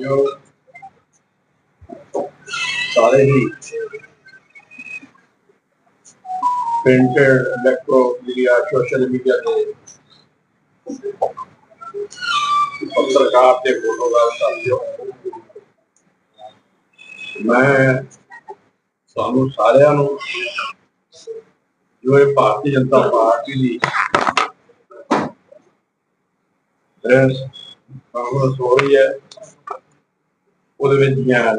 ਜੋ ਸਾਰੇ ਹੀ print electro media social media ਤੇ ਪੱਤਰਕਾਰ ਤੇ ਫੋਟੋਗ੍ਰਾਫ ਸਾਥੀਓ। ਮੈਂ ਤੁਹਾਨੂੰ ਸਾਰਿਆਂ ਨੂੰ ਜੋ ਇਹ ਭਾਰਤੀ ਜਨਤਾ ਪਾਰਟੀ ਦੀ ਪ੍ਰੈਸ ਕਾਂਗਰਸ ਹੋ ਰਹੀ ਹੈ ਉਹਦੇ ਵਿੱਚ ਦੀਆਂ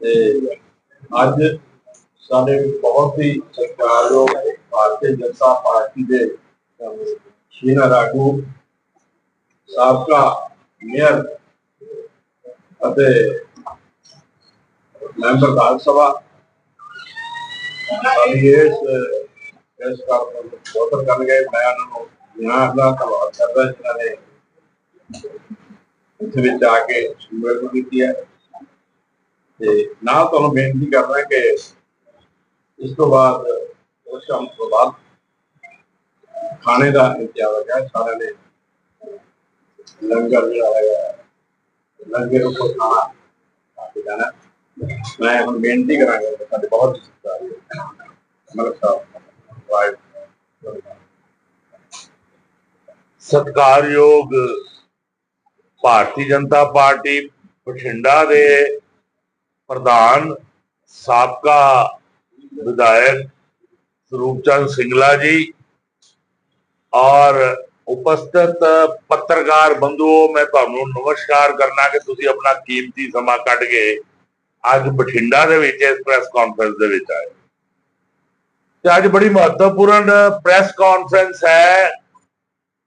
ਤੇ ਅੱਜ ਸਾਡੇ ਬਹੁਤ ਹੀ ਸਤਿਕਾਰਯੋਗ ਭਾਰਤੀ ਜਨਤਾ ਪਾਰਟੀ ਦੇ ਸ਼ੀਨਾ ਰਾਗੂ ਸਾਬਕਾ ਮੇਅਰ ਅਤੇ ਮੈਂਬਰ ਰਾਜ ਸਭਾ। ਸਾਡੀ ਇਸ ਇਸ ਕਾਰਨ ਬਹੁਤ ਕਰਨ ਗਏ ਮੈਂ ਉਹਨਾਂ ਨੂੰ यहाँ ਦਾ ਧੰਨਵਾਦ ਕਰਦਾ ਜਿਨ੍ਹਾਂ ਨੇ ਇਸ ਵਿੱਚ ਆ ਕੇ ਸ਼ਿਮਰਨ ਕੀਤੀ ਹੈ ਤੇ ਨਾਲ ਤੁਹਾਨੂੰ ਬੇਨਤੀ ਕਰਦਾ ਕਿ ਇਸ ਤੋਂ ਬਾਅਦ, ਉਸ ਸ਼ਾਮ ਤੋਂ ਬਾਅਦ ਖਾਣੇ ਦਾ ਇੰਤਜ਼ਾਮ ਹੈ ਸਾਰਿਆਂ ਨੇ ਲੰਗਰ ਜਿਹੜਾ ਹੈਗਾ ਲੰਗਰ ਉੱਪਰ ਖਾਣਾ ਖਾ ਕੇ ਜਾਣਾ। ਮੈਂ ਹੁਣ ਬੇਨਤੀ ਕਰਾਂਗਾ ਕਿ ਸਾਡੇ ਬਹੁਤ ਸਤਿਕਾਰ ਮਲਕ ਸਾਹਿਬ, ਵਾਹਿਗੁਰੂ। ਸਤਿਕਾਰਯੋਗ ਭਾਰਤੀ ਜਨਤਾ ਪਾਰਟੀ ਬਠਿੰਡਾ ਦੇ ਪ੍ਰਧਾਨ ਸਾਬਕਾ ਵਿਧਾਇਕ ਸਰੂਪ ਚੰਦ ਸਿੰਗਲਾ ਜੀ ਔਰ ਉਪਸਥਿਤ ਪੱਤਰਕਾਰ ਬੰਧੂਓ, ਮੈਂ ਤੁਹਾਨੂੰ ਨਮਸਕਾਰ ਕਰਨਾ ਕਿ ਤੁਸੀਂ ਆਪਣਾ ਕੀਮਤੀ ਸਮਾਂ ਕੱਢ ਕੇ ਅੱਜ ਬਠਿੰਡਾ ਦੇ ਵਿੱਚ ਇਸ ਪ੍ਰੈਸ ਕਾਨਫਰੰਸ ਦੇ ਵਿੱਚ ਆਏ। ਤੇ ਅੱਜ ਬੜੀ ਮਹੱਤਵਪੂਰਨ ਪ੍ਰੈਸ ਕਾਨਫਰੰਸ ਹੈ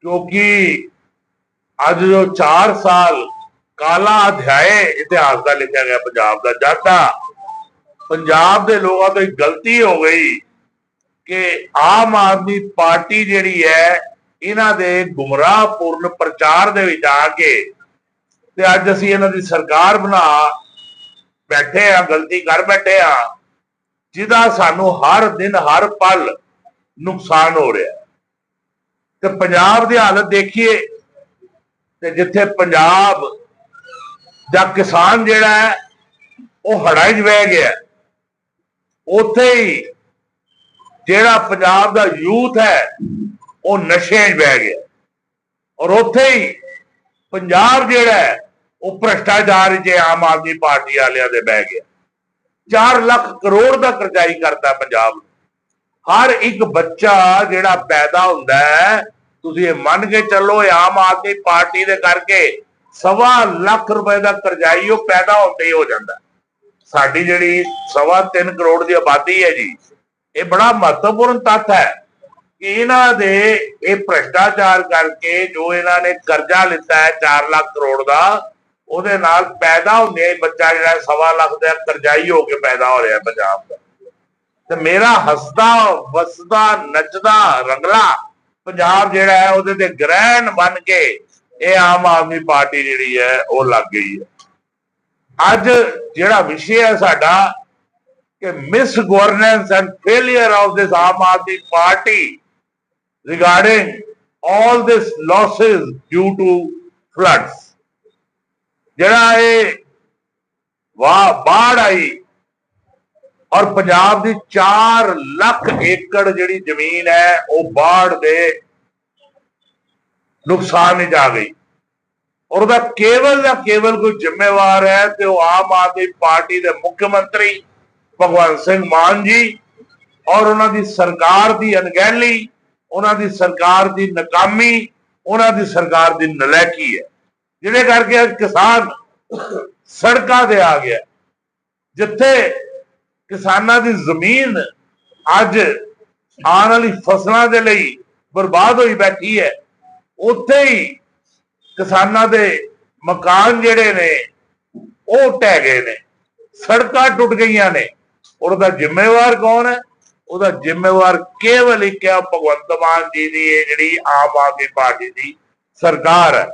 ਕਿਉਂਕਿ ਅੱਜ ਜੋ 4 ਸਾਲ ਕਾਲਾ ਅਧਿਆਏ ਇਤਿਹਾਸ ਦਾ ਲਿਖਿਆ ਗਿਆ ਪੰਜਾਬ ਦਾ, ਜਦ ਪੰਜਾਬ ਦੇ ਲੋਕਾਂ ਤੋਂ ਇੱਕ ਗਲਤੀ ਹੋ ਗਈ ਕਿ ਆਮ ਆਦਮੀ ਪਾਰਟੀ ਜਿਹੜੀ ਹੈ, ਇਹਨਾਂ ਦੇ ਗੁੰਮਰਾਹਪੂਰਨ ਪ੍ਰਚਾਰ ਦੇ ਵਿੱਚ ਆ ਕੇ ਤੇ ਅੱਜ ਅਸੀਂ ਇਹਨਾਂ ਦੀ ਸਰਕਾਰ ਬਣਾ ਬੈਠੇ ਆ ਗਲਤੀ ਕਰ ਬੈਠੇ ਆ ਜਿਹਦਾ ਸਾਨੂੰ ਹਰ ਦਿਨ ਹਰ ਪਲ ਨੁਕਸਾਨ ਹੋ ਰਿਹਾ। ਤੇ ਪੰਜਾਬ ਦੀ ਹਾਲਤ ਦੇਖੀਏ ਤੇ ਜਿੱਥੇ ਪੰਜਾਬ ਦਾ ਕਿਸਾਨ ਜਿਹੜਾ ਹੈ, ਉਹ ਹੜਾਂ 'ਚ ਵਹਿ ਗਿਆ ਉੱਥੇ ਹੀ ਜਿਹੜਾ ਪੰਜਾਬ ਦਾ ਯੂਥ ਹੈ, ਉਹ ਨਸ਼ਿਆਂ 'ਚ ਵਹਿ ਗਿਆ ਔਰ ਉੱਥੇ ਹੀ ਪੰਜਾਬ ਜਿਹੜਾ ਹੈ, ਉਹ ਭ੍ਰਸ਼ਟਾਚਾਰ 'ਚ ਆਮ ਆਦਮੀ ਪਾਰਟੀ ਵਾਲਿਆਂ ਦੇ ਬਹਿ ਗਿਆ 4 ਲੱਖ ਕਰੋੜ ਦਾ ਕਰਜ਼ਾਈ ਕਰਦਾ ਪੰਜਾਬ। ਨੂੰ। ਹਰ ਇੱਕ ਬੱਚਾ ਜਿਹੜਾ ਪੈਦਾ ਹੁੰਦਾ ਹੈ ਤੁਸੀਂ ਇਹ ਮੰਨ ਕੇ ਚੱਲੋ ਇਹ ਆਮ ਆਦਮੀ ਪਾਰਟੀ ਦੇ ਕਰਕੇ ਸਵਾ ਲੱਖ ਰੁਪਏ ਦਾ ਕਰਜ਼ਾਈ ਉਹ ਪੈਦਾ ਹੁੰਦੇ ਹੀ ਹੋ ਜਾਂਦਾ। ਸਾਡੀ ਜਿਹੜੀ ਸਵਾ 3 ਕਰੋੜ ਦੀ ਆਬਾਦੀ ਹੈ ਜੀ, ਇਹ ਬੜਾ ਮਹੱਤਵਪੂਰਨ ਤੱਥ ਹੈ ਕਿ ਇਹਨਾਂ ਦੇ ਇਹ ਭ੍ਰਸ਼ਟਾਚਾਰ ਕਰਕੇ ਜੋ ਇਹਨਾਂ ਨੇ ਕਰਜ਼ਾ ਲਿੱਤਾ ਹੈ 4 ਲੱਖ ਕਰੋੜ ਦਾ, ਉਹਦੇ ਨਾਲ ਪੈਦਾ ਹੁੰਦੇ ਹੀ ਬੱਚਾ ਜਿਹੜਾ ਸਵਾ ਲੱਖ ਦਾ ਕਰਜ਼ਾਈ ਹੋ ਕੇ ਪੈਦਾ ਹੋ ਰਿਹਾ ਪੰਜਾਬ ਦਾ। ਤੇ ਮੇਰਾ ਹੱਸਦਾ, ਵਸਦਾ, ਨੱਚਦਾ, ਰੰਗਲਾ ਪੰਜਾਬ ਜਿਹੜਾ ਹੈ ਉਹਦੇ ਤੇ ਗ੍ਰਹਿਣ ਬਣ ਕੇ ਇਹ ਆਮ ਆਦਮੀ ਪਾਰਟੀ ਜਿਹੜੀ ਹੈ ਉਹ ਲੱਗ ਗਈ ਹੈ। ਅੱਜ ਜਿਹੜਾ ਵਿਸ਼ੇ ਹੈ ਸਾਡਾ ਕਿ misgovernance and failure of this Aam Aadmi party regarding all this losses due to floods ਜਿਹੜਾ ਇਹ ਵਾਹ ਬਾੜ ਆਈ ਔਰ ਪੰਜਾਬ ਦੀ 4 ਲੱਖ ਏਕੜ ਜਿਹੜੀ ਜ਼ਮੀਨ ਹੈ, ਉਹ ਬਾੜ ਦੇ ਨੁਕਸਾਨ ਵਿੱਚ ਆ ਗਈ। ਔਰ ਉਹਦਾ ਕੇਵਲ ਦਾ ਕੇਵਲ ਕੋਈ ਜ਼ਿੰਮੇਵਾਰ ਹੈ ਤੇ ਉਹ ਆਮ ਆਦਮੀ ਪਾਰਟੀ ਦੇ ਮੁੱਖ ਮੰਤਰੀ ਭਗਵੰਤ ਸਿੰਘ ਮਾਨ ਜੀ ਔਰ ਉਹਨਾਂ ਦੀ ਸਰਕਾਰ ਦੀ ਅਣਗਹਿਲੀ, ਉਹਨਾਂ ਦੀ ਸਰਕਾਰ ਦੀ ਨਾਕਾਮੀ, ਉਹਨਾਂ ਦੀ ਸਰਕਾਰ ਦੀ ਨਲੈਕੀ ਹੈ। ਜਿਹਦੇ ਕਰਕੇ ਅੱਜ ਕਿਸਾਨ ਸੜਕਾਂ ਤੇ ਆ ਗਿਆ। ਜਿੱਥੇ ਕਿਸਾਨਾਂ ਦੀ ਜ਼ਮੀਨ ਅੱਜ ਆਉਣ ਵਾਲੀ ਫਸਲਾਂ ਦੇ ਲਈ ਬਰਬਾਦ ਹੋਈ ਬੈਠੀ ਹੈ। ਉੱਥੇ ਹੀ ਕਿਸਾਨਾਂ ਦੇ ਮਕਾਨ ਜਿਹੜੇ ਨੇ, ਉਹ ਟਹਿ ਗਏ ਨੇ। ਸੜਕਾਂ ਟੁੱਟ ਗਈਆਂ ਨੇ। ਔਰ ਉਹਦਾ ਜ਼ਿੰਮੇਵਾਰ ਕੌਣ ਹੈ? ਉਹਦਾ ਜ਼ਿੰਮੇਵਾਰ ਕੇਵਲ ਇੱਕ ਹੈ, ਭਗਵੰਤ ਮਾਨ ਜੀ ਦੀ, ਇਹ ਜਿਹੜੀ ਆਮ ਆਦਮੀ ਪਾਰਟੀ ਦੀ ਸਰਕਾਰ ਹੈ।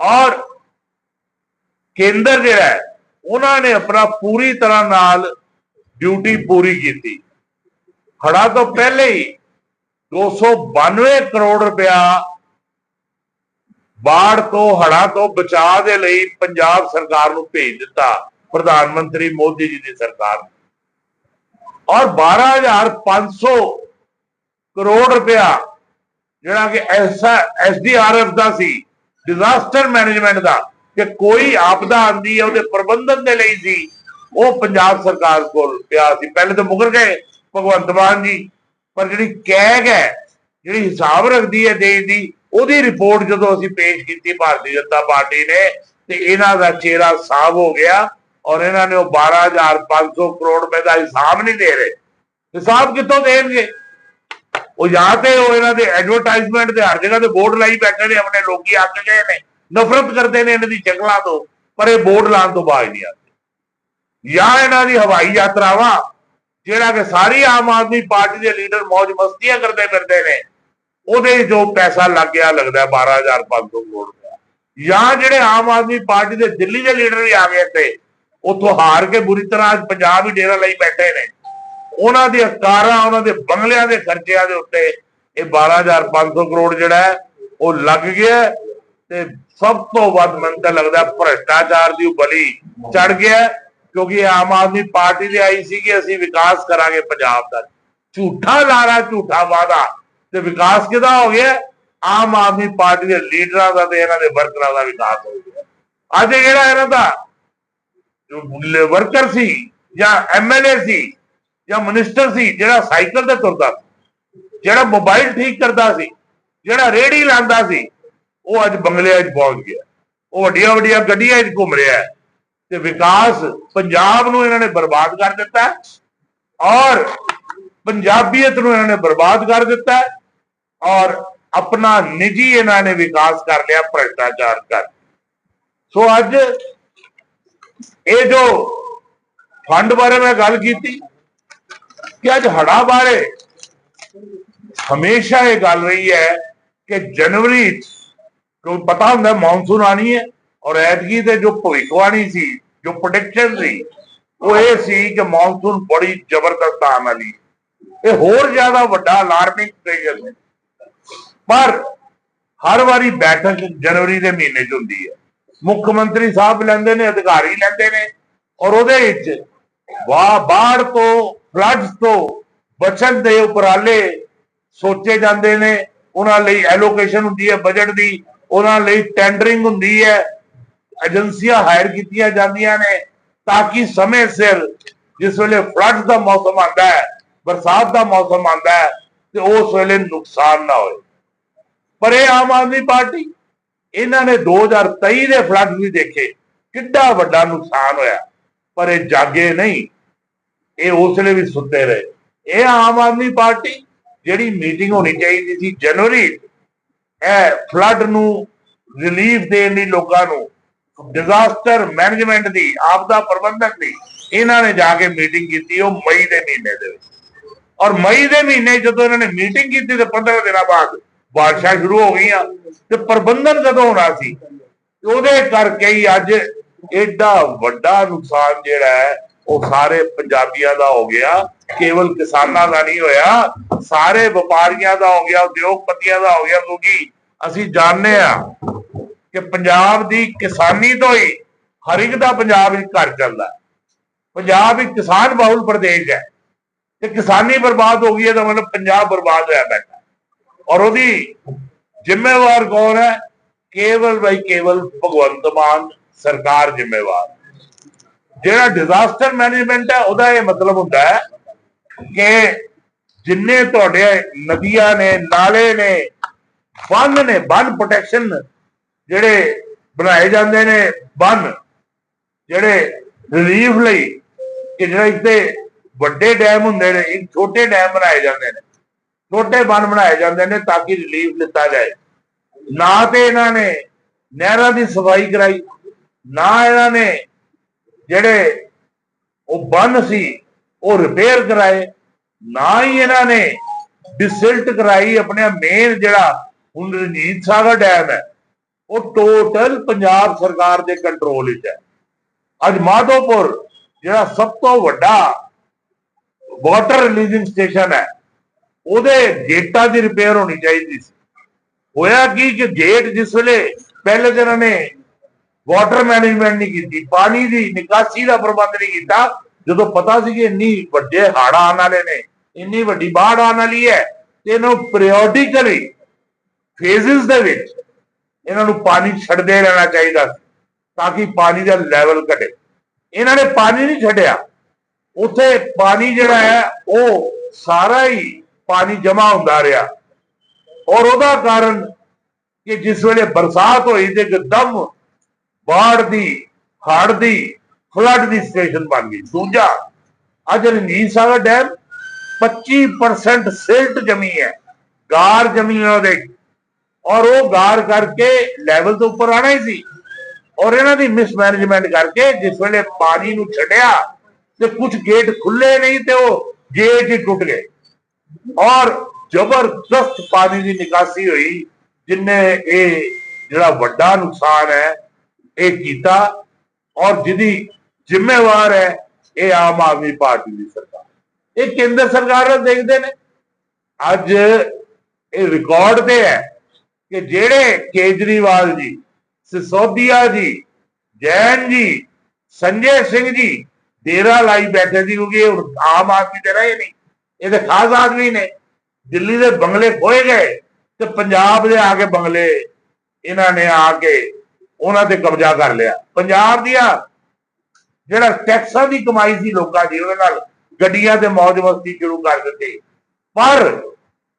ਔਰ ਕੇਂਦਰ ਜਿਹੜਾ ਹੈ, ਉਹਨਾਂ ਨੇ ਆਪਣਾ ਪੂਰੀ ਤਰ੍ਹਾਂ ਨਾਲ ਡਿਊਟੀ ਪੂਰੀ ਕੀਤੀ ਹੜਾ ਤੋਂ ਪਹਿਲੇ ਹੀ 292 ਕਰੋੜ ਰੁਪਇਆ ਬਾੜ ਤੋਂ, ਹੜ੍ਹਾਂ ਤੋਂ ਬਚਾਅ ਦੇ ਲਈ ਪੰਜਾਬ ਸਰਕਾਰ ਨੂੰ ਭੇਜ ਦਿੱਤਾ, ਪ੍ਰਧਾਨ ਮੰਤਰੀ ਮੋਦੀ ਜੀ ਦੀ ਸਰਕਾਰ ਨੇ। ਔਰ 12500 ਕਰੋੜ ਰੁਪਇਆ ਜਿਹੜਾ ਕਿ ਐਸਾ ਐਸਡੀਆਰਐਫ ਦਾ ਸੀ, ਡਿਜ਼ਾਸਟਰ ਮੈਨੇਜਮੈਂਟ ਦਾ, ਕਿ ਕੋਈ ਆਪਦਾ ਆਂਦੀ ਹੈ ਉਹਦੇ ਪ੍ਰਬੰਧਨ ਦੇ ਲਈ ਸੀ ਉਹ ਪੰਜਾਬ ਸਰਕਾਰ ਕੋਲ ਪਿਆ ਸੀ। ਪਹਿਲੇ ਤਾਂ ਮੁਕਰ ਗਏ ਭਗਵੰਤ ਮਾਨ ਜੀ, ਪਰ ਜਿਹੜੀ ਕੈਗ ਹੈ, ਜਿਹੜੀ ਹਿਸਾਬ ਰੱਖਦੀ ਹੈ ਦੇਸ਼ ਦੀ, ਉਹਦੀ ਰਿਪੋਰਟ ਜਦੋਂ ਅਸੀਂ ਪੇਸ਼ ਕੀਤੀ, ਭਾਰਤੀ ਜਨਤਾ ਪਾਰਟੀ ਨੇ, ਤੇ ਇਹਨਾਂ ਦਾ ਚਿਹਰਾ ਸਾਫ਼ ਹੋ ਗਿਆ ਔਰ ਇਹਨਾਂ ਨੇ ਉਹ 12500 ਕਰੋੜ ਰੁਪਏ ਦਾ ਹਿਸਾਬ ਨਹੀਂ ਦੇ ਰਹੇ। ਹਿਸਾਬ ਕਿੱਥੋਂ ਦੇਣਗੇ? ਉਹ ਜਾਂ ਤੇ ਉਹ ਇਹਨਾਂ ਦੇ ਐਡਵਰਟਾਈਜ਼ਮੈਂਟ ਦੇ ਹਰ ਜਗ੍ਹਾ ਤੇ ਬੋਰਡ ਲਾਈ ਬੈਠੇ ਨੇ, ਆਪਣੇ ਲੋਕੀ ਅੱਕ ਗਏ ਨੇ, ਨਫ਼ਰਤ ਕਰਦੇ ਨੇ ਇਹਨਾਂ ਦੀ ਸ਼ਕਲਾਂ ਤੋਂ, ਪਰ ਇਹ ਬੋਰਡ ਲਾਉਣ ਤੋਂ ਬਾਅਦ ਨਹੀਂ ਆ ਜਾਂ ਇਹਨਾਂ ਦੀ ਹਵਾਈ ਯਾਤਰਾਵਾਂ, ਜਿਹੜਾ ਕਿ ਸਾਰੀ ਆਮ ਆਦਮੀ ਪਾਰਟੀ ਦੇ ਲੀਡਰ ਮौज ਮਸਤੀਆਂ ਕਰਦੇ ਫਿਰਦੇ ਨੇ, ਉਹਦੇ ਜੋ ਪੈਸਾ ਲੱਗ ਗਿਆ, ਲੱਗਦਾ ਹੈ 12500 ਕਰੋੜ ਰੁਪਇਆ। ਜਾਂ ਜਿਹੜੇ ਆਮ ਆਦਮੀ ਪਾਰਟੀ ਦੇ ਦਿੱਲੀ ਦੇ ਲੀਡਰ ਵੀ ਆ ਗਏ ਤੇ ਉੱਥੋਂ ਹਾਰ ਕੇ ਬੁਰੀ ਤਰ੍ਹਾਂ ਅੱਜ ਪੰਜਾਬ ਹੀ ਡੇਰਾ ਲਈ ਬੈਠੇ ਨੇ। ਉਹਨਾਂ ਦੀਆਂ ਕਾਰਾਂ, ਉਹਨਾਂ ਦੇ ਬੰਗਲਿਆਂ ਦੇ ਖਰਚਿਆਂ ਦੇ ਉੱਤੇ ਇਹ 12500 ਕਰੋੜ ਜਿਹੜਾ ਉਹ ਲੱਗ ਗਿਆ ਤੇ ਸਭ ਤੋਂ ਵੱਧ ਮੈਨੂੰ ਤਾਂ ਲੱਗਦਾ ਹੈ ਭ੍ਰਸ਼ਟਾਚਾਰ ਦੀ ਉਹ ਬਲੀ ਚੜ ਗਿਆ ਕਿਉਂਕਿ ਆਮ ਆਦਮੀ ਪਾਰਟੀ ਦੇ ਆਈ ਸੀ ਕਿ ਅਸੀਂ ਵਿਕਾਸ ਕਰਾਂਗੇ ਪੰਜਾਬ ਦਾ। ਝੂਠਾ ਲਾਰਾ, ਝੂਠਾ ਵਾਦਾ ਤੇ ਵਿਕਾਸ ਕਿਹਦਾ ਹੋ ਗਿਆ? ਆਮ ਆਦਮੀ ਪਾਰਟੀ ਦੇ ਲੀਡਰਾਂ ਦਾ ਤੇ ਇਹਨਾਂ ਦੇ ਵਰਕਰਾਂ ਦਾ ਵਿਕਾਸ ਹੋ ਗਿਆ। ਅੱਜ ਜਿਹੜਾ ਇਹਨਾਂ ਦਾ? ਜੋ ਵਰਕਰ ਸੀ ਜਾਂ ਐਮਐਲਏ ਸੀ ਜਾਂ ਮਿਨਿਸਟਰ ਸੀ, ਜਿਹੜਾ ਸਾਈਕਲ ਤੇ ਤੁਰਦਾ ਸੀ, ਜਿਹੜਾ ਮੋਬਾਈਲ ਠੀਕ ਕਰਦਾ ਸੀ, ਜਿਹੜਾ ਰੇੜੀ ਲਾਂਦਾ ਸੀ, ਉਹ ਅੱਜ ਬੰਗਲਿਆਂ 'ਚ ਪਹੁੰਚ ਗਿਆ। ਉਹ ਵੱਡੀਆਂ ਵੱਡੀਆਂ ਗੱਡੀਆਂ 'ਚ ਘੁੰਮ ਰਿਹਾ ਹੈ। ਤੇ ਵਿਕਾਸ ਪੰਜਾਬ ਨੂੰ ਇਹਨਾਂ ਨੇ ਬਰਬਾਦ ਕਰ ਦਿੱਤਾ ਔਰ ਪੰਜਾਬੀਅਤ ਨੂੰ ਇਹਨਾਂ ਨੇ ਬਰਬਾਦ ਕਰ ਦਿੱਤਾ ਔਰ ਆਪਣਾ ਨਿੱਜੀ ਇਹਨਾਂ ਨੇ ਵਿਕਾਸ ਕਰ ਲਿਆ, ਭ੍ਰਿਸ਼ਟਾਚਾਰ ਕਰ। ਸੋ ਅੱਜ ਇਹ ਜੋ ਫੰਡ ਬਾਰੇ ਮੈਂ ਗੱਲ ਕੀਤੀ ਕਿ ਅੱਜ ਹੜਾ ਬਾਰੇ ਹਮੇਸ਼ਾ ਇਹ ਗੱਲ ਰਹੀ ਹੈ ਕਿ ਜਨਵਰੀ 'ਚ ਪਤਾ ਹੁੰਦਾ ਮੌਨਸੂਨ ਆਣੀ ਹੈ। ਔਰ ਐਤਕੀ ਦੇ ਜੋ ਭਵਿੱਖਬਾਣੀ ਸੀ, ਜੋ ਪ੍ਰੈਡਿਕਸ਼ਨ ਸੀ, ਉਹ ਇਹ ਸੀ ਕਿ ਮੌਨਸੂਨ ਬੜੀ ਜ਼ਬਰਦਸਤ ਆਉਣ ਵਾਲੀ ਇਹ ਹੋਰ ਜ਼ਿਆਦਾ ਵੱਡਾ ਅਲਾਰਮਿੰਗ ਟ੍ਰਿਗਰ ਹੈ ਪਰ ਹਰ ਵਾਰੀ ਬੈਠਕ ਜਨਵਰੀ ਦੇ ਮਹੀਨੇ 'ਚ ਹੁੰਦੀ ਹੈ। ਮੁੱਖ ਮੰਤਰੀ ਸਾਹਿਬ ਲੈਂਦੇ ਨੇ, ਅਧਿਕਾਰੀ ਲੈਂਦੇ ਨੇ, ਔਰ ਉਹਦੇ ਵਿੱਚ ਵਾਹ ਬਾੜ ਤੋਂ ਫਲੱਡਸ ਤੋਂ ਬਚਣ ਦੇ ਉਪਰਾਲੇ ਸੋਚੇ ਜਾਂਦੇ ਨੇ। ਉਹਨਾਂ ਲਈ ਐਲੋਕੇਸ਼ਨ ਹੁੰਦੀ ਹੈ ਬਜਟ ਦੀ। ਉਹਨਾਂ ਲਈ ਟੈਂਡਰਿੰਗ ਹੁੰਦੀ ਹੈ। ਏਜੰਸੀਆਂ ਹਾਇਰ ਕੀਤੀਆਂ ਜਾਂਦੀਆਂ ਨੇ ਤਾਂ ਕਿ ਸਮੇਂ ਸਿਰ ਜਿਸ ਵੇਲੇ ਫਲੱਡ ਦਾ ਮੌਸਮ ਆਉਂਦਾ ਹੈ, ਬਰਸਾਤ ਦਾ ਮੌਸਮ ਆਉਂਦਾ ਹੈ, ਤੇ ਉਸ ਵੇਲੇ ਨੁਕਸਾਨ ਨਾ ਹੋਏ। ਪਰ ਇਹ ਆਮ ਆਦਮੀ ਪਾਰਟੀ, ਇਹਨਾਂ ਨੇ 2023 ਦੇ ਫਲੱਡ ਵੀ ਦੇਖੇ, ਕਿੱਡਾ ਵੱਡਾ ਨੁਕਸਾਨ ਹੋਇਆ। ਪਰ ਇਹ ਜਾਗੇ ਨਹੀਂ, ਇਹ ਉਸ ਵੇਲੇ ਵੀ ਸੁੱਤੇ ਰਹੇ। ਇਹ ਆਮ ਆਦਮੀ ਪਾਰਟੀ, ਜਿਹੜੀ ਮੀਟਿੰਗ ਹੋਣੀ ਚਾਹੀਦੀ ਸੀ ਜਨਵਰੀ, ਇਹ ਫਲੱਡ ਨੂੰ ਰਿਲੀਫ ਦੇਣ ਲਈ ਲੋਕਾਂ ਨੂੰ ਡਿਜ਼ਾਸਟਰ ਮੈਨੇਜਮੈਂਟ ਦੀ, ਆਪਦਾ ਪ੍ਰਬੰਧਨ ਦੀ, ਇਹਨਾਂ ਨੇ ਜਾ ਕੇ ਮੀਟਿੰਗ ਕੀਤੀ ਉਹ ਮਈ ਦੇ ਮਹੀਨੇ ਦੇ ਵਿੱਚ। ਔਰ ਮਈ ਦੇ ਮਹੀਨੇ ਜਦੋਂ ਇਹਨਾਂ ਨੇ ਮੀਟਿੰਗ ਕੀਤੀ ਤੇ 15 ਦਿਨਾਂ ਬਾਅਦ ਬਾਰਿਸ਼ਾਂ ਸ਼ੁਰੂ ਹੋ ਗਈਆਂ ਤੇ ਪ੍ਰਬੰਧਨ ਕਦੋਂ ਹੋਣਾ ਸੀ? ਉਹਦੇ ਕਰਕੇ ਹੀ ਅੱਜ ਐਡਾ ਵੱਡਾ ਨੁਕਸਾਨ ਜਿਹੜਾ ਹੈ, ਉਹ ਸਾਰੇ ਪੰਜਾਬੀਆਂ ਦਾ ਹੋ ਗਿਆ, ਕੇਵਲ ਕਿਸਾਨਾਂ ਦਾ ਨਹੀਂ ਹੋਇਆ, ਸਾਰੇ ਵਪਾਰੀਆਂ ਦਾ ਹੋ ਗਿਆ, ਉਦਯੋਗਪਤੀਆਂ ਦਾ ਹੋ ਗਿਆ, ਕਿਉਂਕਿ ਅਸੀਂ ਜਾਣਦੇ ਆ ਕਿ ਪੰਜਾਬ ਦੀ ਕਿਸਾਨੀ ਤੋਂ ਹੀ ਹਰ ਇੱਕ ਦਾ ਪੰਜਾਬ ਵਿੱਚ ਘਰ ਚੱਲਦਾ। ਪੰਜਾਬ ਇੱਕ ਕਿਸਾਨ ਬਹੁਲ ਪ੍ਰਦੇਸ਼ ਹੈ। ਤੇ ਕਿਸਾਨੀ ਬਰਬਾਦ ਹੋ ਗਈ ਹੈ ਤਾਂ ਮਤਲਬ ਪੰਜਾਬ ਬਰਬਾਦ ਹੋਇਆ ਬੈਠਾ। ਔਰ ਉਹਦੀ ਜ਼ਿੰਮੇਵਾਰ ਕੌਣ ਹੈ? ਕੇਵਲ ਬਾਈ ਕੇਵਲ ਭਗਵੰਤ ਮਾਨ ਸਰਕਾਰ ਜ਼ਿੰਮੇਵਾਰ। ਜਿਹੜਾ ਡਿਜ਼ਾਸਟਰ ਮੈਨੇਜਮੈਂਟ ਹੈ, ਉਹਦਾ ਇਹ ਮਤਲਬ ਹੁੰਦਾ ਹੈ ਕਿ ਜਿੰਨੇ ਤੁਹਾਡੇ ਨਦੀਆਂ ਨੇ, ਨਾਲੇ ਨੇ, ਬੰਨ ਨੇ, ਬੰਨ ਪ੍ਰੋਟੈਕਸ਼ਨ ਜਿਹੜੇ ਬਣਾਏ ਜਾਂਦੇ ਨੇ ਬੰਨ, ਜਿਹੜੇ ਰਿਲੀਫ ਲਈ ਕਿ ਜਿਹੜਾ ਇੱਥੇ ਵੱਡੇ ਡੈਮ ਹੁੰਦੇ ਨੇ ਇੱਕ ਛੋਟੇ ਡੈਮ ਬਣਾਏ ਜਾਂਦੇ ਨੇ, ਛੋਟੇ ਬੰਨ ਬਣਾਏ ਜਾਂਦੇ ਨੇ ਤਾਂ ਕਿ ਰਿਲੀਫ ਲਿੱਤਾ ਜਾਏ। ਨਾ ਤੇ ਇਹਨਾਂ ਨੇ ਨਹਿਰਾਂ ਦੀ ਸਫ਼ਾਈ ਕਰਾਈ, ਨਾ ਇਹਨਾਂ ਨੇ ਜਿਹੜੇ ਉਹ ਬੰਨ ਸੀ, ਉਹ ਰਿਪੇਅਰ ਕਰਾਏ, ਨਾ ਹੀ ਇਹਨਾਂ ਨੇ ਡਿਸਿਲਟ ਕਰਾਈ, ਆਪਣੇ ਮੇਨ ਜਿਹੜਾ ਹੁਣ ਰਣਜੀਤ ਸਾਗਰ ਡੈਮ ਹੈ। ਉਹ ਟੋਟਲ ਪੰਜਾਬ ਸਰਕਾਰ ਦੇ ਕੰਟਰੋਲ ਵਿੱਚ ਹੈ। ਅੱਜ ਮਾਧੋਪੁਰ, ਜਿਹੜਾ ਸਭ ਤੋਂ ਵੱਡਾ ਵਾਟਰ ਰਿਲੀਜ਼ਿੰਗ ਸਟੇਸ਼ਨ ਹੈ, ਉਹਦੇ ਗੇਟਾਂ ਦੀ ਰਿਪੇਅਰ ਹੋਣੀ ਚਾਹੀਦੀ ਸੀ। ਹੋਇਆ ਕੀ ਕਿ ਗੇਟ ਜਿਸ ਵੇਲੇ ਪਹਿਲੇ ਤਾਂ ਨੇ ਵਾਟਰ ਮੈਨੇਜਮੈਂਟ ਨਹੀਂ ਕੀਤੀ, ਪਾਣੀ ਦੀ ਨਿਕਾਸੀ ਦਾ ਪ੍ਰਬੰਧ ਨਹੀਂ ਕੀਤਾ, ਜਦੋਂ ਪਤਾ ਸੀ ਕਿ ਇੰਨੀ ਵੱਡੇ ਹੜ੍ਹ ਆਉਣ ਵਾਲੇ ਨੇ, ਇੰਨੀ ਵੱਡੀ ਬਾੜ ਆਉਣ ਵਾਲੀ ਹੈ, ਤੇ ਇਹਨੂੰ ਪੀਰੀਓਡਿਕਲੀ ਫੇਜ਼ਸ ਦੇ ਵਿੱਚ ਇਹਨਾਂ ਨੂੰ ਪਾਣੀ ਛੱਡਦੇ ਰਹਿਣਾ ਚਾਹੀਦਾ ਸੀ ਤਾਂ ਕਿ ਪਾਣੀ ਦਾ ਲੈਵਲ ਘਟੇ। ਇਹਨਾਂ ਨੇ ਪਾਣੀ ਨਹੀਂ ਛੱਡਿਆ। ਉੱਥੇ ਪਾਣੀ ਜਿਹੜਾ ਹੈ, ਉਹ ਸਾਰਾ ਹੀ ਪਾਣੀ ਜਮਾ ਹੁੰਦਾ ਰਿਹਾ। ਔਰ ਉਹਦਾ ਕਾਰਨ ਕਿ ਜਿਸ ਵੇਲੇ ਬਰਸਾਤ ਹੋਈ ਤੇ ਇੱਕਦਮ ਬਾੜ ਦੀ, ਹੜ੍ਹ ਦੀ ਫਲੱਡ ਦੀ ਸਟੇਸ਼ਨ ਬਣ ਗਈ। ਦੂਜਾ, ਅੱਜ ਰਣਜੀਤ ਸਾਗਰ ਡੈਮ 25% ਸਿਲਟ ਜਮੀ ਹੈ। ਗਾਰ ਜਮੀ ਹੈ ਉਹਦੇ। ਔਰ ਉਹ ਗਾਰ ਕਰਕੇ ਲੈਵਲ ਤੋਂ ਉੱਪਰ ਆਣਾ ਹੀ ਸੀ। ਔਰ ਇਹਨਾਂ ਦੀ ਮਿਸਮੈਨੇਜਮੈਂਟ ਕਰਕੇ ਜਿਸ ਵੇਲੇ ਪਾਣੀ ਨੂੰ ਛੱਡਿਆ ਤੇ ਕੁਝ ਗੇਟ ਖੁੱਲੇ ਨਹੀਂ ਤੇ ਉਹ ਗੇਟ ਹੀ ਟੁੱਟ ਗਏ। ਔਰ ਜ਼ਬਰਦਸਤ ਪਾਣੀ ਦੀ ਨਿਕਾਸੀ ਹੋਈ, ਜਿਨੇ ਇਹ ਜਿਹੜਾ ਵੱਡਾ ਨੁਕਸਾਨ ਹੈ, ਇਹ ਕੀਤਾ ਔਰ ਜਿਹਦੀ ਜ਼ਿੰਮੇਵਾਰ ਹੈ ਇਹ ਆਮ ਆਦਮੀ ਪਾਰਟੀ ਦੀ ਸਰਕਾਰ। ਇਹ ਕੇਂਦਰ ਸਰਕਾਰ ਨੂੰ ਦੇਖਦੇ ਨੇ। ਅੱਜ ਇਹ ਰਿਕਾਰਡ ਤੇ ਹੈ ਕਿ ਜਿਹੜੇ ਕੇਜਰੀਵਾਲ ਜੀ, ਸਿਸੋਦੀਆ ਜੀ, ਜੈਨ ਜੀ, ਸੰਜੇ ਸਿੰਘ ਜੀ ਡੇਰਾ ਲਾਈ ਬੈਠੇ ਸੀ ਕਿਉਂਕਿ ਇਹ ਆਮ ਆਦਮੀ ਤੇ ਰਹੇ ਨਹੀਂ, ਇਹ ਤੇ ਖਾਸ ਆਦਮੀ ਨੇ। ਦਿੱਲੀ ਦੇ ਬੰਗਲੇ ਖੋਏ ਗਏ ਤੇ ਪੰਜਾਬ ਦੇ ਆ ਕੇ ਬੰਗਲੇ ਇਹਨਾਂ ਨੇ ਆ ਕੇ ਉਹਨਾਂ ਤੇ ਕਬਜ਼ਾ ਕਰ ਲਿਆ। ਪੰਜਾਬ ਦੀਆਂ ਜਿਹੜਾ ਟੈਕਸਾਂ ਦੀ ਕਮਾਈ ਸੀ ਲੋਕਾਂ ਦੀ, ਉਹਦੇ ਨਾਲ ਗੱਡੀਆਂ ਤੇ ਮौज ਮਸਤੀ ਸ਼ੁਰੂ ਕਰ ਦਿੱਤੀ। ਪਰ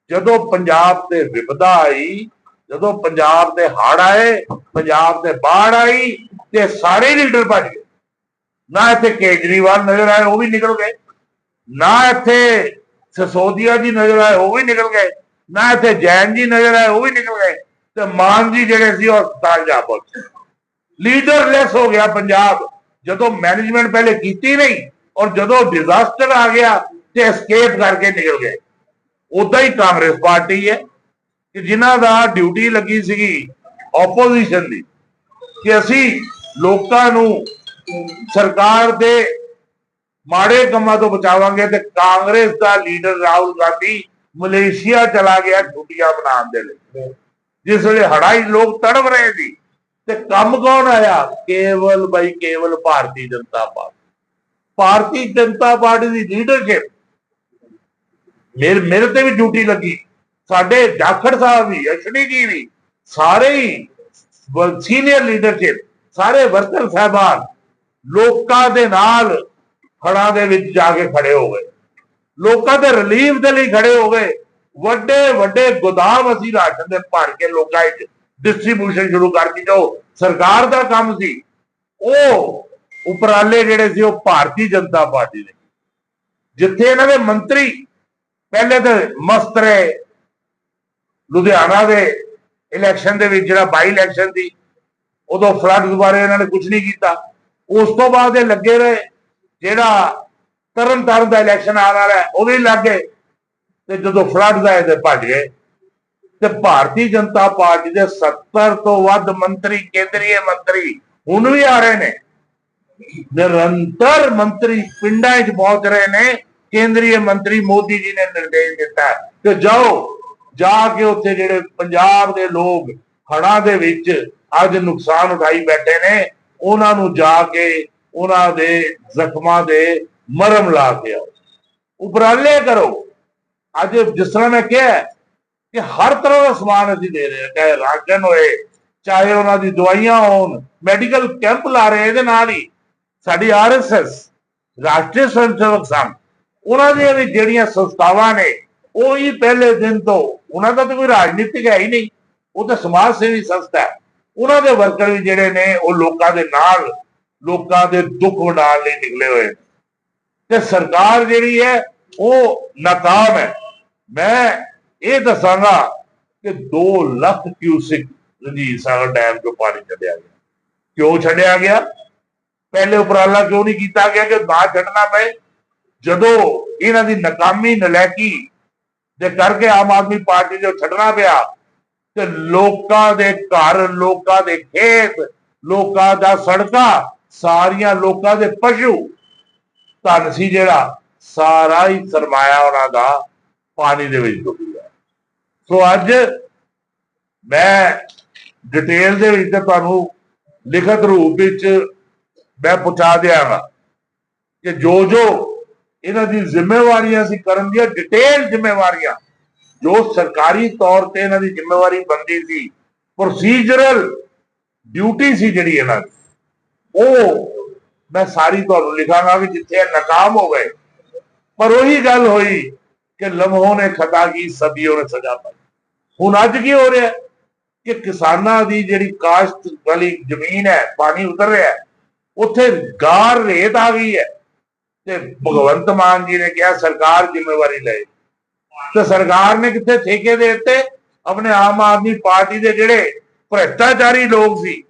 ਜਦੋਂ ਪੰਜਾਬ ਤੇ ਵਿਪਦਾ ਆਈ ਜਦੋਂ ਪੰਜਾਬ ਦੇ ਹੜ ਆਏ, ਪੰਜਾਬ ਦੇ ਬਾੜ ਆਈ ਤੇ ਸਾਰੇ ਲੀਡਰ ਭੱਜ ਗਏ। ਨਾ ਇੱਥੇ ਕੇਜਰੀਵਾਲ ਨਜ਼ਰ ਆਏ, ਉਹ ਵੀ ਨਿਕਲ ਗਏ। ਨਾ ਇੱਥੇ ਸਸੋਦੀਆ ਜੀ ਨਜ਼ਰ ਆਏ, ਉਹ ਵੀ ਨਿਕਲ ਗਏ। ਨਾ ਇੱਥੇ ਜੈਨ ਜੀ ਨਜ਼ਰ ਆਏ, ਉਹ ਵੀ ਨਿਕਲ ਗਏ। ਤੇ ਮਾਨ ਜੀ ਜਿਹੜੇ ਸੀ, ਉਹ ਹਸਪਤਾਲ ਜਾ ਪਹੁੰਚੇ। ਲੀਡਰਲੈਸ ਹੋ ਗਿਆ ਪੰਜਾਬ। ਜਦੋਂ ਮੈਨੇਜਮੈਂਟ ਪਹਿਲੇ ਕੀਤੀ ਨਹੀਂ, ਔਰ ਜਦੋਂ ਡਿਜ਼ਾਸਟਰ ਆ ਗਿਆ ਤੇ ਐਸਕੇਪ ਕਰਕੇ ਨਿਕਲ ਗਏ। ਉਦਾਂ ਹੀ ਕਾਂਗਰਸ ਪਾਰਟੀ ਹੈ। ਕਿ ਜਿਨ੍ਹਾਂ ਦਾ ਡਿਊਟੀ ਲੱਗੀ ਸੀਗੀ ਆਪੋਜੀਸ਼ਨ ਦੀ ਕਿ ਅਸੀਂ ਲੋਕਾਂ ਨੂੰ ਸਰਕਾਰ ਦੇ ਮਾੜੇ ਕੰਮਾਂ ਤੋਂ ਬਚਾਵਾਂਗੇ ਤੇ ਕਾਂਗਰਸ ਦਾ ਲੀਡਰ ਰਾਹੁਲ ਗਾਂਧੀ ਮਲੇਸ਼ੀਆ ਚਲਾ ਗਿਆ ਛੁੱਟੀਆਂ ਮਨਾਉਣ ਦੇ ਲਈ। ਜਿਸ ਵੇਲੇ ਹੜਾਈ ਲੋਕ ਤੜਫ ਰਹੇ ਸੀ ਤੇ ਕੰਮ ਕੌਣ ਆਇਆ? ਕੇਵਲ ਬਾਈ ਕੇਵਲ ਭਾਰਤੀ ਜਨਤਾ ਪਾਰਟੀ। ਭਾਰਤੀ ਜਨਤਾ ਪਾਰਟੀ ਦੀ ਲੀਡਰਸ਼ਿਪ ਮੇਰੇ ਮੇਰੇ ਤੇ ਵੀ ਡਿਊਟੀ ਲੱਗੀ। ਸਾਡੇ ਜਾਖੜ ਸਾਹਿਬ ਵੀ, ਅਸ਼ਨੀ ਜੀ ਵੀ, ਸਾਰੇ ਹੀ ਸੀਨੀਅਰ ਲੀਡਰਸ਼ਿਪ ਸਾਰੇ ਵਰਕਰ ਸਾਹਿਬਾਨ ਲੋਕਾਂ ਦੇ ਨਾਲ ਹੜਾਂ ਦੇ ਵਿੱਚ ਜਾ ਕੇ ਖੜੇ ਹੋ ਗਏ। ਲੋਕਾਂ ਦੇ ਰਿਲੀਫ ਦੇ ਲਈ ਖੜੇ ਹੋ ਗਏ। ਵੱਡੇ ਵੱਡੇ ਗੋਦਾਮ ਅਸੀਂ ਰਾਸ਼ਨ ਦੇ ਭਰ ਕੇ ਲੋਕਾਂ ਵਿੱਚ ਡਿਸਟ੍ਰੀਬਿਊਸ਼ਨ ਸ਼ੁਰੂ ਕਰਤੀ ਜੋ ਸਰਕਾਰ ਦਾ ਕੰਮ ਸੀ। ਉਹ ਉਪਰਾਲੇ ਜਿਹੜੇ ਸੀ, ਉਹ ਭਾਰਤੀ ਜਨਤਾ ਪਾਰਟੀ ਦੇ। ਜਿੱਥੇ ਇਹਨਾਂ ਦੇ ਮੰਤਰੀ ਪਹਿਲੇ ਤਾਂ ਮਸਤ ਰਹੇ। ਲੁਧਿਆਣਾ ਦੇ ਇਲੈਕਸ਼ਨ ਦੇ ਵਿੱਚ ਜਿਹੜਾ ਬਾਈ ਇਲੈਕਸ਼ਨ ਸੀ ਉਦੋਂ ਫਲੱਡ ਬਾਰੇ ਇਹਨਾਂ ਨੇ ਕੁਝ ਨਹੀਂ ਕੀਤਾ। ਉਸ ਤੋਂ ਬਾਅਦ ਇਹ ਲੱਗੇ ਰਹੇ, ਜਿਹੜਾ ਤਰਨ ਤਾਰਨ ਦਾ ਇਲੈਕਸ਼ਨ ਆਉਣ ਵਾਲਾ ਹੈ, ਉਹ ਵੀ ਲੱਗ ਤੇ ਜਦੋਂ ਫਲੱਡ ਦਾ ਇਹਦੇ ਭੱਜ ਗਏ। ਤੇ ਭਾਰਤੀ ਜਨਤਾ ਪਾਰਟੀ ਦੇ 70 ਤੋਂ ਵੱਧ ਮੰਤਰੀ ਕੇਂਦਰੀ ਮੰਤਰੀ ਹੁਣ ਵੀ ਆ ਰਹੇ ਨੇ। ਨਿਰੰਤਰ ਮੰਤਰੀ ਪਿੰਡਾਂ 'ਚ ਪਹੁੰਚ ਰਹੇ ਨੇ। ਕੇਂਦਰੀ ਮੰਤਰੀ ਮੋਦੀ ਜੀ ਨੇ ਨਿਰਦੇਸ਼ ਦਿੱਤਾ ਕਿ ਜਾਓ ਜਾ ਕੇ ਉੱਥੇ ਜਿਹੜੇ ਪੰਜਾਬ ਦੇ ਲੋਕ ਹੜ੍ਹਾਂ ਦੇ ਵਿੱਚ ਅੱਜ ਨੁਕਸਾਨ ਉਠਾਈ ਬੈਠੇ ਨੇ, ਉਹਨਾਂ ਨੂੰ ਜਾ ਕੇ ਉਹਨਾਂ ਦੇ ਜ਼ਖਮਾਂ ਦੇ ਮਰਮ ਲਾ ਕੇ ਆਓ। ਉਪਰਾਲੇ ਕਰੋ। ਅੱਜ ਜਿਸ ਤਰ੍ਹਾਂ ਮੈਂ ਕਿਹਾ ਕਿ ਹਰ ਤਰ੍ਹਾਂ ਦਾ ਸਮਾਨ ਅਸੀਂ ਦੇ ਰਹੇ ਹਾਂ, ਚਾਹੇ ਰਾਸ਼ਨ ਹੋਏ, ਚਾਹੇ ਉਹਨਾਂ ਦੀ ਦਵਾਈਆਂ ਹੋਣ, ਮੈਡੀਕਲ ਕੈਂਪ ਲਾ ਰਹੇ ਇਹਦੇ ਨਾਲ ਹੀ। ਸਾਡੀ ਆਰਐਸਐਸ ਰਾਸ਼ਟਰੀ ਸਵੈਮ ਸੇਵਕ ਸੰਘ ਉਹਨਾਂ ਦੀਆਂ ਵੀ ਜਿਹੜੀਆਂ ਸੰਸਥਾਵਾਂ ਨੇ ਉਹ ਹੀ ਪਹਿਲੇ ਦਿਨ ਤੋਂ ਉਹਨਾਂ ਦਾ ਤਾਂ ਕੋਈ ਰਾਜਨੀਤਿਕ ਹੈ ਹੀ ਨਹੀਂ, ਉਹ ਤਾਂ ਸਮਾਜ ਸੇਵੀ ਸੰਸਥਾ ਹੈ। ਉਹਨਾਂ ਦੇ ਵਰਕਰ ਵੀ ਜਿਹੜੇ ਨੇ, ਉਹ ਲੋਕਾਂ ਦੇ ਨਾਲ, ਲੋਕਾਂ ਦੇ ਦੁੱਖ ਵੰਡਾਉਣ ਲਈ ਨਿਕਲੇ ਹੋਏ ਤੇ ਸਰਕਾਰ ਜਿਹੜੀ ਹੈ, ਉਹ ਨਾਕਾਮ ਹੈ। ਮੈਂ ਇਹ ਦੱਸਾਂਗਾ ਕਿ 2 ਲੱਖ ਕਿਊਸਿਕ ਰਣਜੀਤ ਸਾਗਰ ਡੈਮ ਤੋਂ ਪਾਣੀ ਛੱਡਿਆ ਗਿਆ। ਕਿਉਂ ਛੱਡਿਆ ਗਿਆ? ਪਹਿਲੇ ਉਪਰਾਲਾ ਕਿਉਂ ਨਹੀਂ ਕੀਤਾ ਗਿਆ ਕਿ ਨਾ ਛੱਡਣਾ ਪਏ? ਜਦੋਂ ਇਹਨਾਂ ਦੀ ਨਾਕਾਮੀ, ਨਲੈਕੀ ਦੇ ਕਰਕੇ ਆਮ ਆਦਮੀ ਪਾਰਟੀ ਜੋ ਛੱਡਣਾ ਪਿਆ, ਤੇ ਲੋਕਾਂ ਦੇ ਘਰ, ਲੋਕਾਂ ਦੇ ਖੇਤ, ਲੋਕਾਂ ਦਾ ਸੜਕਾਂ, ਸਾਰੀਆਂ ਲੋਕਾਂ ਦੇ ਪਸ਼ੂ, ਧਨ ਸੀ ਜਿਹੜਾ, ਸਾਰਾ ਹੀ ਸਰਮਾਇਆ ਉਹਨਾਂ ਦਾ ਪਾਣੀ ਦੇ ਵਿੱਚ ਡੁੱਬ ਗਿਆ। ਸੋ ਅੱਜ ਮੈਂ ਡਿਟੇਲ ਦੇ ਵਿੱਚ ਤੁਹਾਨੂੰ ਲਿਖਤ ਰੂਪ ਵਿੱਚ ਮੈਂ ਪਹੁੰਚਾ ਦਿਆਂਗਾ ਕਿ ਜੋ ਜੋ ਇਹਨਾਂ ਦੀ ਜ਼ਿੰਮੇਵਾਰੀਆਂ ਸੀ ਕਰਨ ਦੀਆਂ ਡਿਟੇਲ ਜ਼ਿੰਮੇਵਾਰੀਆਂ। ਜੋ ਸਰਕਾਰੀ ਤੌਰ ਤੇ ਇਹਨਾਂ ਦੀ ਜ਼ਿੰਮੇਵਾਰੀ ਬਣਦੀ ਸੀ ਪ੍ਰੋਸੀਜਰਲ ਡਿਊਟੀ ਸੀ ਜਿਹੜੀ ਇਹਨਾਂ ਦੀ, ਉਹ ਮੈਂ ਸਾਰੀ ਤੁਹਾਨੂੰ ਲਿਖਾਂਗਾ ਕਿ ਜਿੱਥੇ ਨਾਕਾਮ ਹੋ ਗਏ। ਪਰ ਉਹੀ ਗੱਲ ਹੋਈ ਕਿ ਲਮਹੋਂ ਨੇ ਖਤਾ ਕੀ ਸਦੀਆਂ ਨੇ ਸਜ਼ਾ ਪਾਈ। ਹੁਣ ਅੱਜ ਕੀ ਹੋ ਰਿਹਾ? ਕਿ ਕਿਸਾਨਾਂ ਦੀ ਜਿਹੜੀ ਕਾਸ਼ਤ ਵਾਲੀ ਜ਼ਮੀਨ ਹੈ, ਪਾਣੀ ਉਤਰ ਰਿਹਾ ਉੱਥੇ ਗਾਰ ਰੇਤ ਆ ਗਈ ਹੈ। ਤੇ ਭਗਵੰਤ ਮਾਨ ਜੀ ਨੇ ਕਿਹਾ, ਸਰਕਾਰ ਜ਼ਿੰਮੇਵਾਰੀ ਲਏ। ਤੇ ਸਰਕਾਰ ਨੇ ਕਿੱਥੇ ਠੇਕੇ ਦੇ ਦਿੱਤੇ? ਆਪਣੇ ਆਮ ਆਦਮੀ ਪਾਰਟੀ ਦੇ ਜਿਹੜੇ ਭ੍ਰਿਸ਼ਟਾਚਾਰੀ ਲੋਕ ਸੀ।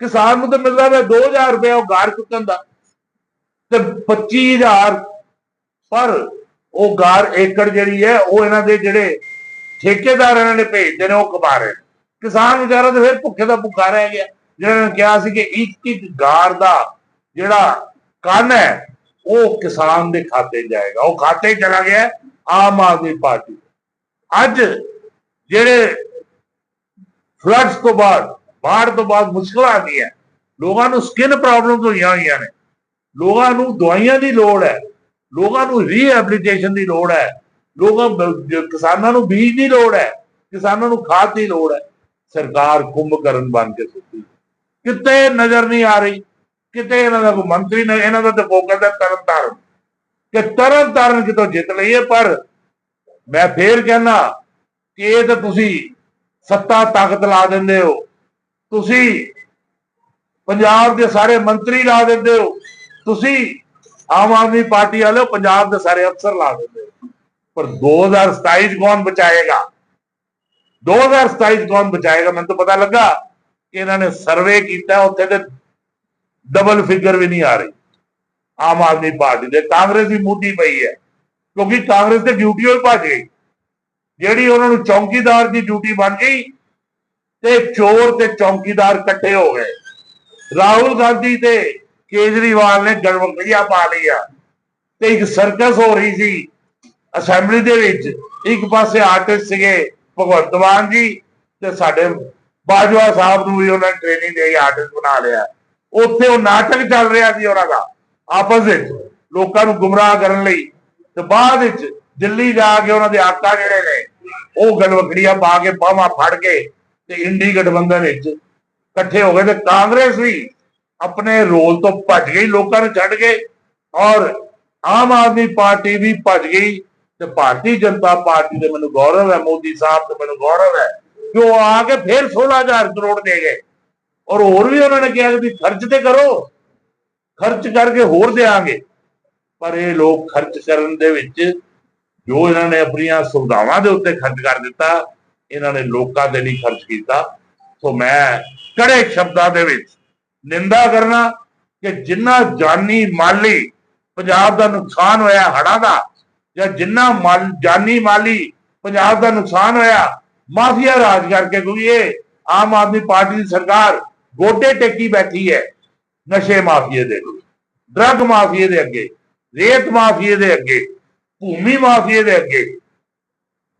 ਕਿਸਾਨ ਨੂੰ ਤਾਂ ਮਿਲਦਾ ਵੇ 2000 ਰੁਪਏ ਉਹ ਗਾਰ ਚੁੱਕਣ ਦਾ। ਤੇ 25000 ਪਰ ਉਹ ਗਾਰ ਏਕੜ ਜਿਹੜੀ ਹੈ, ਉਹ ਇਹਨਾਂ ਦੇ ਜਿਹੜੇ ਠੇਕੇਦਾਰ ਇਹਨਾਂ ਨੇ ਭੇਜਦੇ ਨੇ, ਉਹ ਕਮਾ ਰਹੇ ਨੇ। ਕਿਸਾਨ ਵਿਚਾਰਾ ਤੇ ਫਿਰ ਭੁੱਖੇ ਦਾ ਭੁੱਖਾ ਰਹਿ ਗਿਆ। ਜਿਹਨਾਂ ਨੇ ਕਿਹਾ ਸੀ ਕਿ ਇੱਕ ਇੱਕ ਗਾਰ ਦਾ ਜਿਹੜਾ ਕੰਨ ਹੈ ਉਹ ਕਿਸਾਨ ਦੇ ਖਾਤੇ ਜਾਏਗਾ। ਉਹ ਖਾਤੇ ਚਲਾ ਗਿਆ, ਆਮ ਆਦਮੀ ਪਾਰਟੀ ਅੱਜ ਜਿਹੜੇ ਫਲੱਡਸ ਤੋਂ ਬਾਅਦ, ਬਾੜ ਤੋਂ ਬਾਅਦ ਮੁਸ਼ਕਲਾਂ ਆਉਂਦੀਆਂ ਲੋਕਾਂ ਨੂੰ ਸਕਿਨ ਪ੍ਰੋਬਲਮਸ ਹੋਈਆਂ ਹੋਈਆਂ ਨੇ। ਲੋਕਾਂ ਨੂੰ ਦਵਾਈਆਂ ਦੀ ਲੋੜ ਹੈ। ਲੋਕਾਂ ਨੂੰ ਰੀਹੈਬਿਲਿਟੇਸ਼ਨ ਦੀ ਲੋੜ ਹੈ। ਲੋਕਾਂ ਕਿਸਾਨਾਂ ਨੂੰ ਬੀਜ ਦੀ ਲੋੜ ਹੈ। ਕਿਸਾਨਾਂ ਨੂੰ ਖਾਦ ਦੀ ਲੋੜ ਹੈ। ਸਰਕਾਰ ਕੁੰਭ ਕਰਨ ਬਣ ਕੇ ਸੁੱਤੀ। ਕਿਤੇ ਨਜ਼ਰ ਨਹੀਂ ਆ ਰਹੀ। ਕਿਤੇ ਇਹਨਾਂ ਦਾ ਕੋਈ ਮੰਤਰੀ ਨਹੀਂ, ਇਹਨਾਂ ਦਾ ਤਾਂ ਫੋਕਸ ਹੈ ਤਰਨ ਤਾਰਨ ਕਿ ਤਰਨ ਤਾਰਨ ਕਿਤੋਂ ਜਿੱਤ ਲਈਏ, ਪਰ ਮੈਂ ਫੇਰ ਕਹਿਣਾ ਕਿ ਇਹ ਤਾਂ ਤੁਸੀਂ ਸੱਤਾ ਤਾਕਤ ਲਾ ਦਿੰਦੇ ਹੋ। ਤੁਸੀਂ ਪੰਜਾਬ ਦੇ ਸਾਰੇ ਮੰਤਰੀ ਲਾ ਦਿੰਦੇ ਹੋ। ਤੁਸੀਂ ਆਮ ਆਦਮੀ ਪਾਰਟੀ ਵਾਲੇ ਪੰਜਾਬ ਦੇ ਸਾਰੇ ਅਫਸਰ ਲਾ ਦਿੰਦੇ ਹੋ। ਪਰ 2027 ਚ ਕੌਣ ਬਚਾਏਗਾ? 2027 ਚ ਕੌਣ ਬਚਾਏਗਾ? ਮੈਨੂੰ ਤਾਂ ਪਤਾ ਲੱਗਾ ਕਿ ਇਹਨਾਂ ਨੇ ਸਰਵੇ ਕੀਤਾ, ਉੱਥੇ ਦੇ ਡਬਲ ਫਿਗਰ ਵੀ ਨਹੀਂ ਆ ਰਹੀ। ਆਮ ਆਦਮੀ ਪਾਰਟੀ ਦੇ। ਕਾਂਗਰਸ ਦੀ ਮੂਡੀ ਪਈ ਹੈ। ਕਿਉਂਕਿ ਕਾਂਗਰਸ ਤੇ ਡਿਊਟੀ ਹੋਈ ਭੱਜ ਗਈ। ਜਿਹੜੀ ਉਹਨਾਂ ਨੂੰ ਚੌਕੀਦਾਰ ਦੀ ਡਿਊਟੀ ਬਣ ਗਈ, ਤੇ ਚੋਰ ਤੇ ਚੌਕੀਦਾਰ ਇਕੱਠੇ ਹੋ ਗਏ। ਰਾਹੁਲ ਗਾਂਧੀ ਤੇ ਕੇਜਰੀਵਾਲ ਨੇ ਗੜਬੜੀਆਂ ਪਾ ਲਈਆਂ। ਤੇ ਇੱਕ ਸਰਕਸ ਹੋ ਰਹੀ ਸੀ ਅਸੈਂਬਲੀ ਦੇ ਵਿੱਚ। ਇੱਕ ਪਾਸੇ ਆਰਟਿਸਟ ਸੀਗੇ ਭਗਵੰਤ ਮਾਨ ਜੀ ਤੇ ਸਾਡੇ ਬਾਜਵਾ ਸਾਹਿਬ ਨੂੰ ਵੀ ਉਹਨਾਂ ਨੇ ਟ੍ਰੇਨਿੰਗ ਦੇ ਆਰਟਿਸਟ ਬਣਾ ਲਿਆ। ਉੱਥੇ ਉਹ ਨਾਟਕ ਚੱਲ ਰਿਹਾ ਸੀ ਉਹਨਾਂ ਦਾ, ਆਪਸ ਵਿੱਚ, ਲੋਕਾਂ ਨੂੰ ਗੁੰਮਰਾਹ ਕਰਨ ਲਈ। ਤੇ ਬਾਅਦ ਵਿੱਚ ਦਿੱਲੀ ਜਾ ਕੇ ਉਹਨਾਂ ਦੇ ਆਕਾ ਜਿਹੜੇ ਨੇ, ਉਹ ਗਲਵਕੜੀਆਂ ਪਾ ਕੇ ਬਾਹਾਂ ਫੜ ਕੇ ਤੇ ਇੰਡੀ ਗਠਬੰਧਨ ਵਿੱਚ ਇਕੱਠੇ ਹੋ ਗਏ ਤੇ ਕਾਂਗਰਸ ਵੀ ਆਪਣੇ ਰੋਲ ਤੋਂ ਭੱਜ ਗਈ, ਲੋਕਾਂ ਨੂੰ ਛੱਡ ਕੇ ਔਰ ਆਮ ਆਦਮੀ ਪਾਰਟੀ ਵੀ ਭੱਜ ਗਈ ਤੇ ਭਾਰਤੀ ਜਨਤਾ ਪਾਰਟੀ ਦੇ ਮੈਨੂੰ ਗੌਰਵ ਹੈ, ਮੋਦੀ ਸਾਹਿਬ ਤੇ ਮੈਨੂੰ ਗੌਰਵ ਹੈ ਕਿ ਉਹ ਆ ਕੇ ਫਿਰ 16000 ਕਰੋੜ ਦੇ ਗਏ। ਔਰ ਹੋਰ ਵੀ ਉਹਨਾਂ ਨੇ ਕਿਹਾ ਕਿ ਵੀ ਖਰਚ ਤੇ ਕਰੋ, ਖਰਚ ਕਰਕੇ ਹੋਰ ਦੇਾਂਗੇ ਪਰ ਇਹ ਲੋਕ ਖਰਚ ਕਰਨ ਦੇ ਵਿੱਚ ਜੋ ਇਹਨਾਂ ਨੇ ਆਪਣੀਆਂ ਸੁਵਿਧਾਵਾਂ ਦੇ ਉੱਤੇ ਖਰਚ ਕਰ ਦਿੱਤਾ, ਇਹਨਾਂ ਨੇ ਲੋਕਾਂ ਦੇ ਲਈ ਖਰਚ ਕੀਤਾ। ਸੋ ਮੈਂ ਕੜੇ ਸ਼ਬਦਾਂ ਦੇ ਵਿੱਚ ਨਿੰਦਾ ਕਰਨਾ ਕਿ ਜਿੰਨਾ ਜਾਨੀ ਮਾਲੀ ਪੰਜਾਬ ਦਾ ਨੁਕਸਾਨ ਹੋਇਆ ਹੜ੍ਹਾਂ ਦਾ, ਜਾਂ ਜਿੰਨਾ ਮਾਲ, ਜਾਨੀ ਮਾਲੀ ਪੰਜਾਬ ਦਾ ਨੁਕਸਾਨ ਹੋਇਆ, ਮਾਫੀਆ ਰਾਜ ਕਰਕੇ, ਕਿਉਂਕਿ ਇਹ ਆਮ ਆਦਮੀ ਪਾਰਟੀ ਦੀ ਸਰਕਾਰ ਗੋਡੇ ਟੇਕੀ ਬੈਠੀ ਹੈ ਨਸ਼ੇ ਮਾਫੀਏ ਦੇ ਡਰੱਗ ਮਾਫੀਏ ਦੇ ਅੱਗੇ ਰੇਤ ਮਾਫੀਏ ਦੇ ਅੱਗੇ, ਭੂਮੀ ਮਾਫੀਏ ਦੇ ਅੱਗੇ,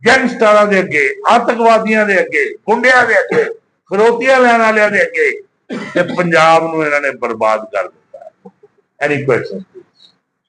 ਗੈਂਗਸਟਰਾਂ ਦੇ ਅੱਗੇ, ਆਤੰਕਵਾਦੀਆਂ ਦੇ ਅੱਗੇ, ਗੁੰਡਿਆਂ ਦੇ ਅੱਗੇ, ਫਿਰੋਤੀਆਂ ਲੈਣ ਵਾਲਿਆਂ ਦੇ ਅੱਗੇ, ਤੇ ਪੰਜਾਬ ਨੂੰ ਇਹਨਾਂ ਨੇ ਬਰਬਾਦ ਕਰ ਦਿੱਤਾ ਐਨੀ ਕੁਐਸਚਨ